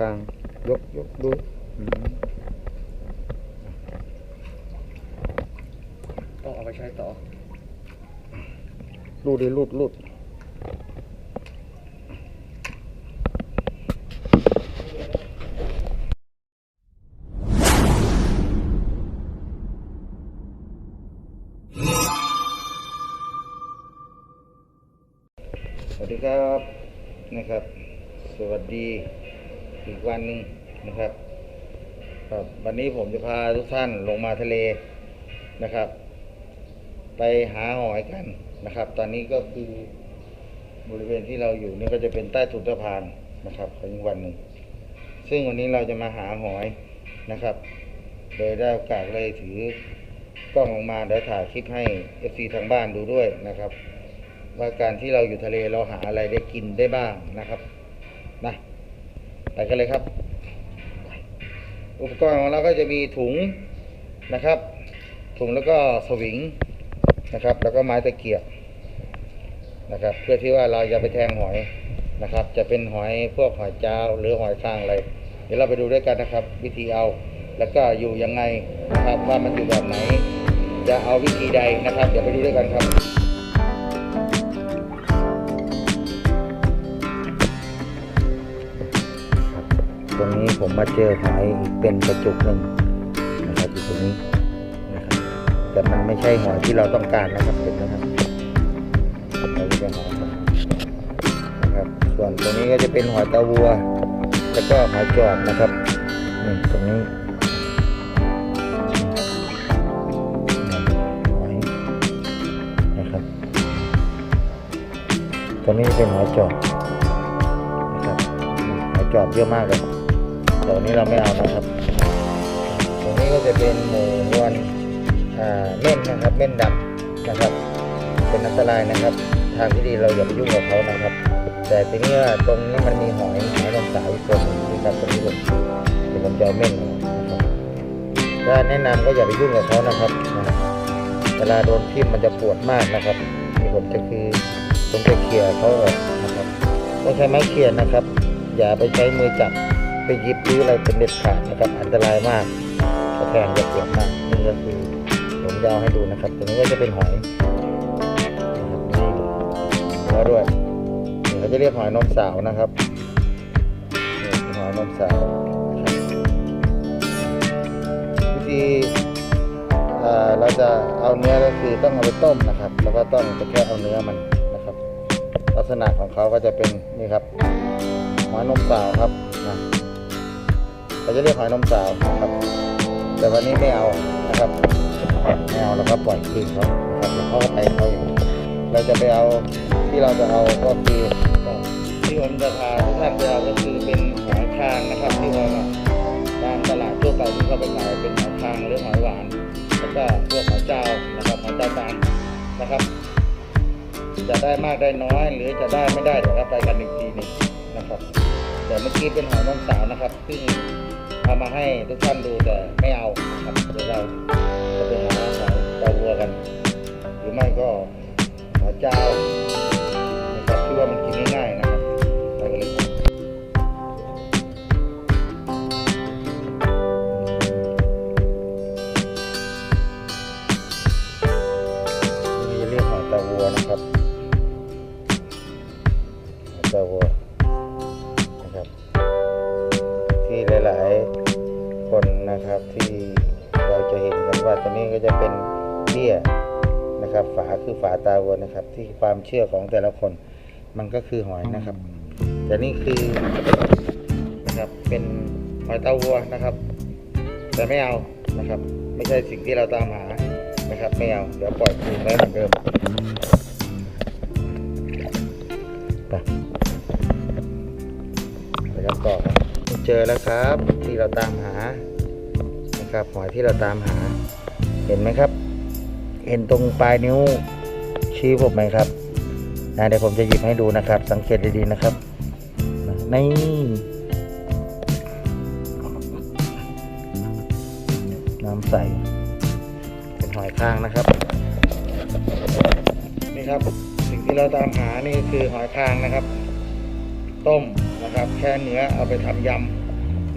คาง ยกยกดูอืมต้องเอาไปใช้ต่อ รูดดิรูดรูดสวัสดีครับนะครับ สวัสดี อีกวันหนึ่งนะครับ ครับ วันนี้ผมจะพาทุกท่านลงมาทะเลนะครับ ไปหาหอยกันนะครับ ตอนนี้ก็คือบริเวณที่เราอยู่นี่ก็จะเป็นใต้ถุนสะพานนะครับอีกวันหนึ่งซึ่งวันนี้เราจะมาหาหอยนะครับโดยได้โอกาสเลยถือกล้องลงมาเดี๋ยวถ่ายคลิปให้ FC ทางบ้านดูด้วยนะครับ ว่าการที่เราอยู่ทะเลเราหาอะไรได้กินได้บ้างนะครับนะไป กันเลยครับ อุปกรณ์ของเราก็จะมีถุงนะครับ ถุงแล้วก็สวิงนะครับ แล้วก็ไม้ตะเกียบนะครับ เพื่อที่ว่าเราจะไปแทงหอยนะครับ จะเป็นหอยพวกหอยเจ้าหรือหอยคางอะไร เดี๋ยวเราไปดูด้วยกันนะครับ วิธีเอาแล้วก็อยู่ยังไงนะครับว่ามันอยู่แบบไหน จะเอาวิธีใดนะครับ เดี๋ยวไปดูด้วยกันครับ ผมมาเจอหอยเป็นกระจุกหนึ่งนะครับอยู่ตรงนี้นะครับแต่มันไม่ใช่หอยที่เราต้องการนะครับเห็นไหมครับเราจะเป็นหอยนะครับ ส่วนตรงนี้ก็จะเป็นหอยตาวัว แล้วก็หอยจอบนะครับนี่ตรงนี้หอยนะครับตรงนี้เป็นหอยจอบนะครับหอยจอบเยอะมากเลย ต่วันนี้เราไม่เอานะครับ ตรงนี้ก็จะเป็นหมูนวลอ่าเม่นนะครับเม่นดำนะครับ เป็นอันตรายนะครับ ทางที่ดีเราอย่าไปยุ่งกับเขานะครับ แต่ทีนี้ตรงนี้มันมีหอยหอยนมสาวอีกตัวหนึงนะครับตรงนี้ผมเดี๋ยวผมจะเอาเม่นนะครับถ้าแนะนำก็อย่าไปยุ่งกับเขานะครับเวลาโดนทิ่มมันจะปวดมากนะครับนี่ผมจะคือผมจะเคลียร์เขาออกนะครับต้องใช้ไม้เคลียร์นะครับ อย่าไปใช้มือจับ ไปหยิบหรืออะไรเป็นเด็ดขาดนะครับ อันตรายมากกระแทงจะปวดมากนี่ก็คือผมจะเอาให้ดูนะครับตรงนี้ก็จะเป็นหอยนะครับนี่แล้วด้วยเขาจะเรียกหอยนมสาวนะครับนี่หอยนมสาววิธีเราจะเอาเนื้อก็คือต้องเอาไปต้มนะครับ แล้วก็ต้องไปแค่เอาเนื้อมันนะครับ ลักษณะของเขาก็จะเป็นนี่ครับหอยนมสาวครับ เขาจะเรียกหอยนมสาวนะครับ แต่วันนี้ไม่เอานะครับไม่เอาเราก็ปล่อยคืนเขาครับเดี๋ยวเขาก็ไปเขาเองเราจะไปเอาที่เราจะเอาก็คือที่ผมจะพาทุกท่านไปเอาก็คือเป็นหอยคางนะครับที่ว่าตามตลาดทั่วไปที่เขาไปขายเป็นหอยคางหรือหอยหวาน แล้วก็พวกหอยเจ้านะครับหอยเจ้าตาลนะครับจะได้มากได้น้อยหรือจะได้ไม่ได้เดี๋ยวเราไปกันอีกทีนึงนะครับแต่เมื่อกี้เป็นหอยนมสาวนะครับซึ่ง เอามาให้ทุกท่านดูแต่ไม่เอาครับเดี๋ยวเราจะไปหาหาวัวกัน หรือไม่ก็หาเจ้า ครับที่ความเชื่อของแต่ละคน มันก็คือหอยนะครับ แต่นี่คือนะครับเป็นหอยตาวัวนะครับ แต่ไม่เอานะครับ ไม่ใช่สิ่งที่เราตามหานะครับไม่เอาเดี๋ยวปล่อยคืนไว้เหมือนเดิมไปไปกันต่อครับเจอแล้วครับที่เราตามหานะครับหอยที่เราตามหาเห็นไหมครับ เห็นตรงปลายนิ้วชี้ผมไหมครับ นะเดี๋ยวผมจะหยิบให้ดูนะครับ สังเกตดีๆนะครับนี่น้ำใสเป็นหอยคางนะครับ นี่ครับสิ่งที่เราตามหานี่คือหอยคางนะครับ ต้มนะครับ แค่เนื้อเอาไปทำย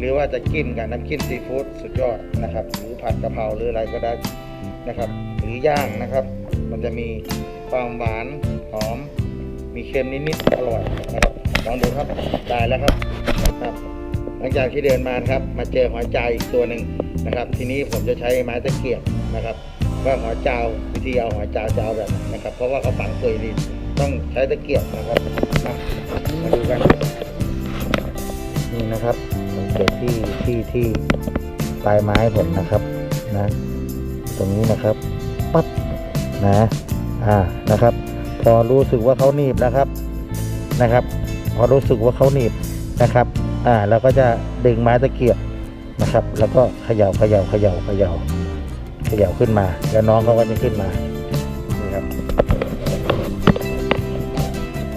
รือว่าจะกินกับน้ำจิ้มซีฟู้ดสุดยอดนะครับ หรือผัดกะเพราหรืออะไรก็ได้นะครับ หรือย่างนะครับ มันจะมีความหวานหอม มีเค็มนิดๆอร่อยนะครับลองดูครับได้แล้วครับครับหลังจากที่เดินมานครับ มาเจอหอยจาวอีกตัวหนึ่งนะครับ ทีนี้ผมจะใช้ไม้ตะเกียบนะครับว่าหอยจาววิธีเอาหอยจาวจะเอาแบบไหนนะครับ เพราะว่าเขาฝังเกยดินต้องใช้ตะเกียบนะครับมามาดูกันนี่นะครับสังเกตที่ที่ที่ปลายไม้ผมนะครับนะ ตรงนี้นะครับปั๊บนะ อ่านะครับ พอรู้สึกว่าเขาหนีบนะครับนะครับ พอรู้สึกว่าเขาหนีบนะครับ อ่าเราก็จะดึงไม้ตะเกียบนะครับ แล้วก็เขย่าเขย่าเขย่าเขย่าเขย่าขึ้นมา แล้วน้องเขาก็จะขึ้นมานี่ครับ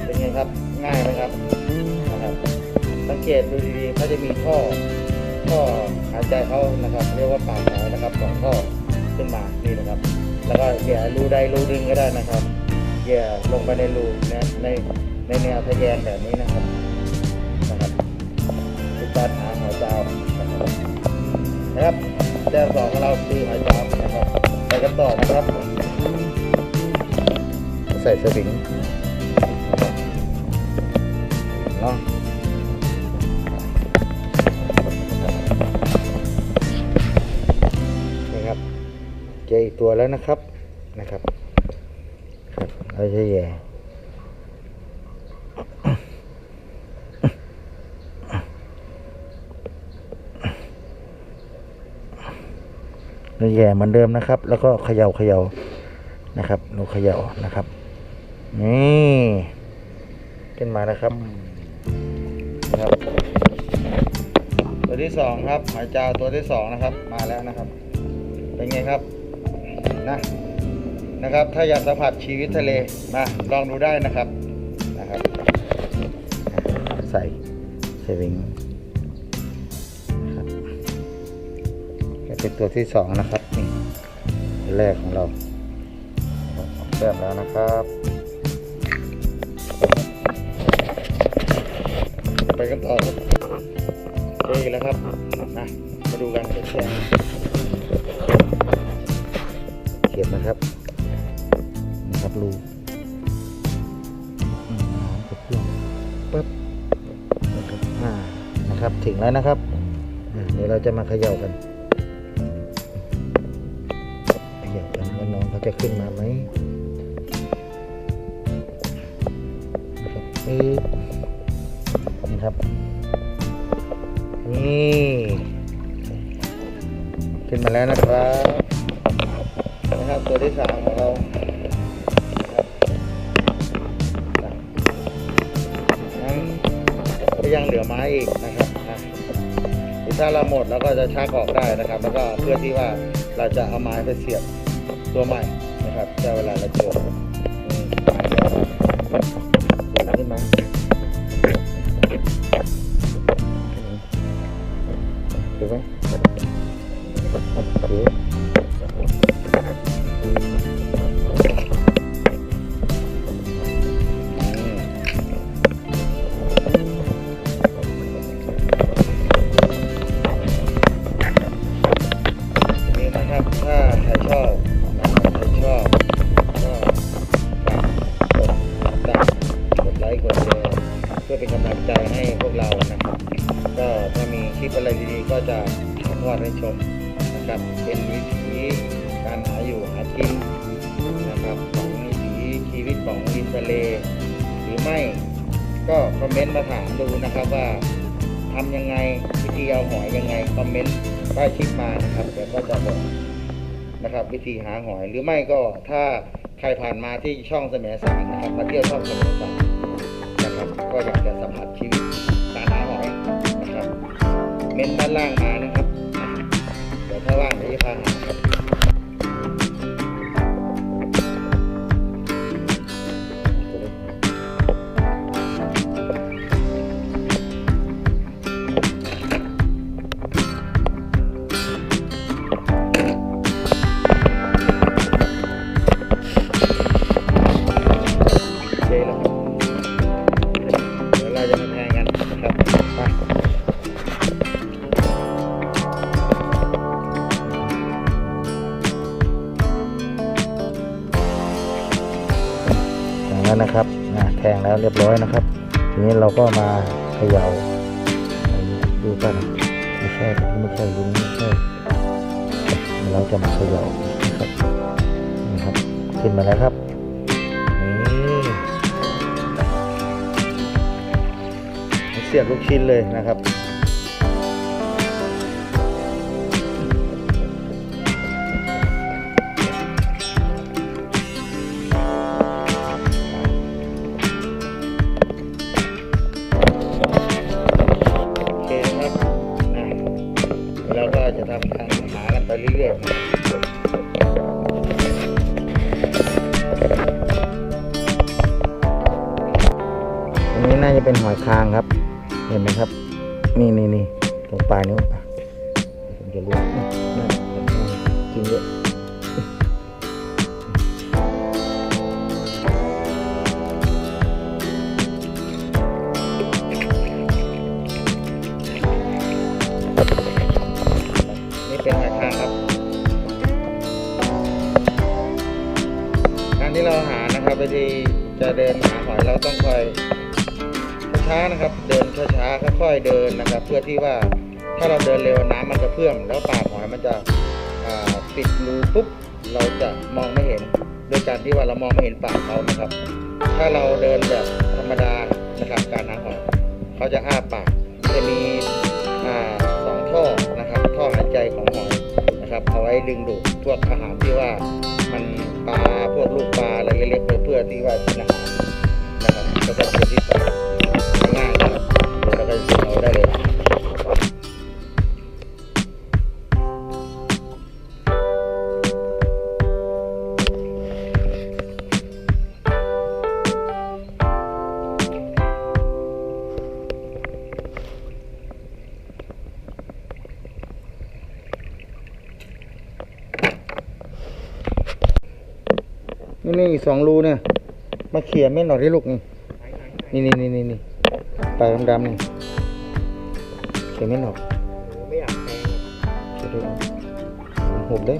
เป็นไงครับง่ายไหมครับนะครับ สังเกตดูดีๆเขาจะมีท่อท่อหายใจเขานะครับ เรียกว่าปากหอยนะครับสองท่อขึ้นมานี่นะครับ แล้วก็เหย่รูใดรูดึงก็ได้นะครับ เหย่ลงไปในรูนะในในแนวทะแยงแบบนี้นะครับนะครับคือการหาหอยเจ้านะครับนะครับแต้มสองของเราคือหอยเจ้านะครับไปกันต่อนะครับ ใส่สวิงนะครับเนาะนี่ครับเจออีกตัวแล้วนะครับนะครับ เราจะแย่ เราแย่เหมือนเดิมนะครับ แล้วก็เขย่าเขย่านะครับเราเขย่านะครับ นี่ขึ้นมานะครับนะครับ ตัวที่สองครับหอยจาตัวที่สองนะครับ มาแล้วนะครับ เป็นไงครับนะ นะครับ ถ้าอยากสัมผัสชีวิตทะเลมาลองดูได้นะครับนะครับ ใส่เซวิงนะครับเป็นตัวที่สองนะครับนี่แรกของเราครับออกแต้มแล้วนะครับไปกันต่อครับเจอแล้วครับนะมาดูกันเดี๋ยวแชร์เขียบนะครับ รูน้ำกระเพื่อมปึ๊บนะครับอ่านะครับ ถึงแล้วนะครับเดี๋ยวเราจะมาเขย่ากันเขย่ากันว่าน้องเขาจะขึ้นมาไหมนะครับปึ๊บนะครับ นี่ขึ้นมาแล้วนะครับนะครับตัวที่สามของเรา ลือไม้อีกนะครับถ้าเราหมดเราก็จะชักออกได้นะครับ แล้วก็เพื่อที่ว่าเราจะเอาไม้ไปเสียบตัวใหม่นะครับแต่เวลาเราเจออืม ทำยังไงวิธีเอาหอยยังไงคอมเมนต์ใต้คลิปมานะครับเดี๋ยวก็จะบอกนะครับ วิธีหาหอยหรือไม่ก็ถ้าใครผ่านมาที่ช่องเสมสารนะครับมาเที่ยวช่องเสมสารนะครับก็อยากจะสัมผัสชีวิตการหาหอยนะครับ เม้นด้านล่างมานะครับเดี๋ยวถ้าว่างจะพาหา แล้วนะครับ ทีนี้เราก็มาเขย่าดูกันไม่ใช่ไม่ใช่ลุงไม่ใช่เราจะมาเขย่านะครับนี่ครับ ขึ้นมาแล้วครับนี่เสียบลูกชิ้นเลยนะครับ เขาจะอ้าปากจะมีอสองท่อนะครับท่อหายใจของหอยนะครับเอาไว้ดึงดูดพวกอาหารที่ว่ามันปลาพวกลูกปลาอะไรเล็กๆเพื่อที่ว่ากินอาหารนะครับก็จะเป็นที่สองง่ายครับแล้วก็จะเอาได้เลย นี่นี่อีกสองรูเนี่ย มาเขี่ยไม่หน่อยที่ลูกนี่นี่นี่นี่นี่นี่ปลาดำๆนี่เขี่ยไม่หน่อยไม่อยากแพงเขี่ยด้วยหุบเลย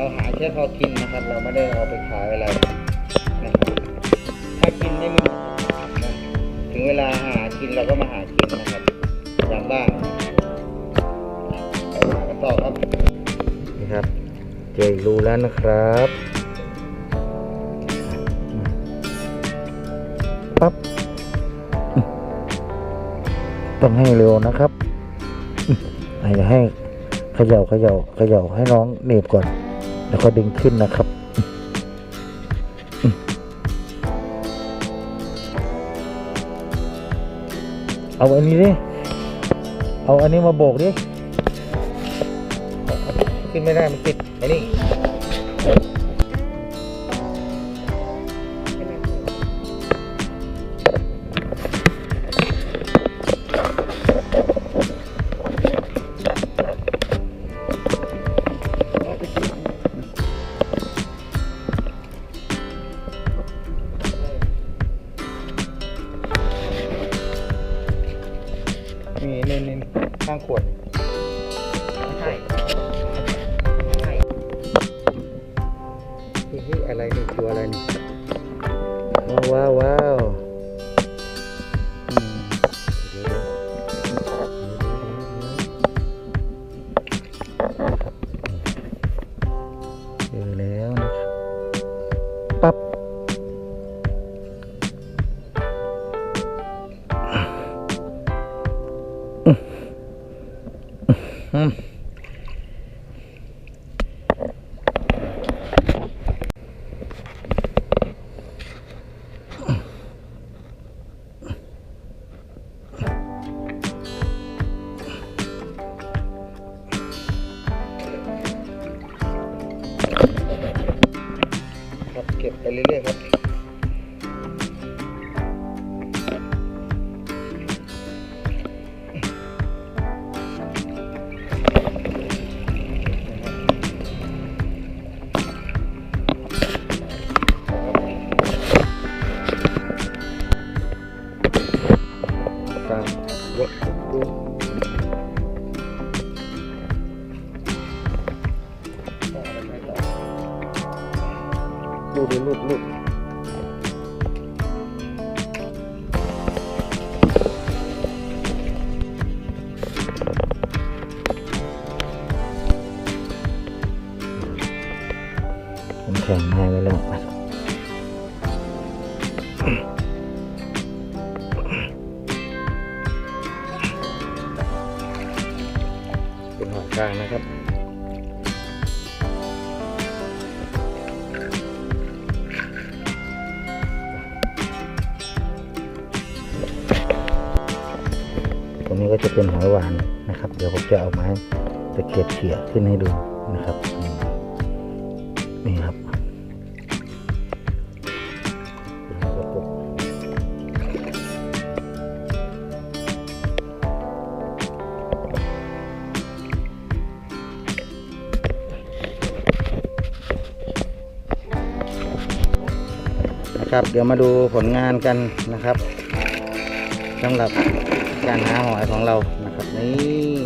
เราหาแค่พอกินนะครับ เราไม่ได้เอาไปขายอะไรนะครับถ้ากินไม่มีนะถึงเวลาหากินเราก็มาหากินนะครับอย่างบ้านไปหากันต่อครับนี่ครับ เจออีกรูแล้วนะครับปั๊บต้องให้เร็วนะครับอย่าให้เขย่าเขย่าเขย่าให้น้องเหน็บก่อน แล้วก็ดึงขึ้นนะครับ เอาอันนี้ดิ เอาอันนี้มาโบกดิ ขึ้นไม่ได้มันติดไอ้นี่นี่ ดูดิลู นี้ก็จะเป็นหอยหวานนะครับ เดี๋ยวผมจะเอาไม้ตะเกียบเขี่ยขึ้นให้ดูนะครับ นี่ครับนะครับเดี๋ยวมาดูผลงานกันนะครับสำหรับ การหาหอยของเรานะครับนี่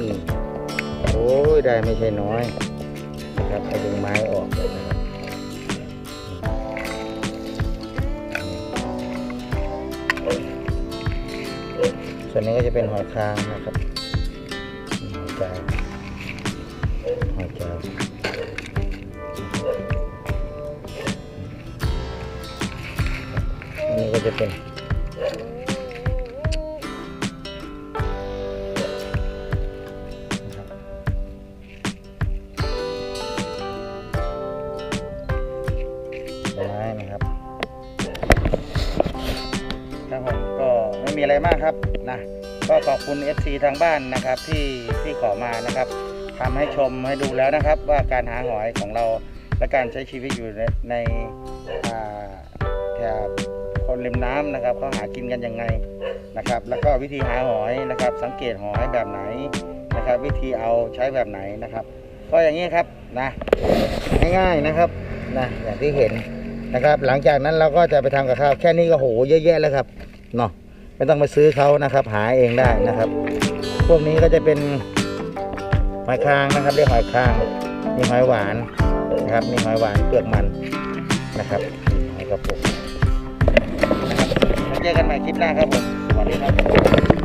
โอ้ยได้ไม่ใช่น้อยนะครับเอาดึงไม้ออกนะครับส่วนนี้ก็จะเป็นหอยคางนะครับหอยจาวหอยจาวอันนี้ก็จะเป็น นะครับครับผมก็ไม่มีอะไรมากครับนะก็ขอบคุณ FC ทางบ้านนะครับที่ที่ขอมานะครับทำให้ชมให้ดูแล้วนะครับ ว่าการหาหอยของเราและการใช้ชีวิตอยู่ในในแถบคนริมน้ำนะครับเขาหากินกันยังไงนะครับ แล้วก็วิธีหาหอยนะครับ สังเกตหอยแบบไหนนะครับ วิธีเอาใช้แบบไหนนะครับ ก็อย่างนี้ครับนะง่ายๆนะครับนะอย่างที่เห็น นะครับ หลังจากนั้นเราก็จะไปทำกับข้าวแค่นี้ก็โหเยอะแยะแล้วครับเนาะไม่ต้องไปซื้อเขานะครับ หาเองได้นะครับ พวกนี้ก็จะเป็นหอยคางนะครับเรียกหอยคางนี่หอยหวานนะครับนี่หอยหวานเปลือกมันนะครับหอยกระปุกนะครับแล้วเจอกันใหม่คลิปหน้าครับผมสวัสดีครับ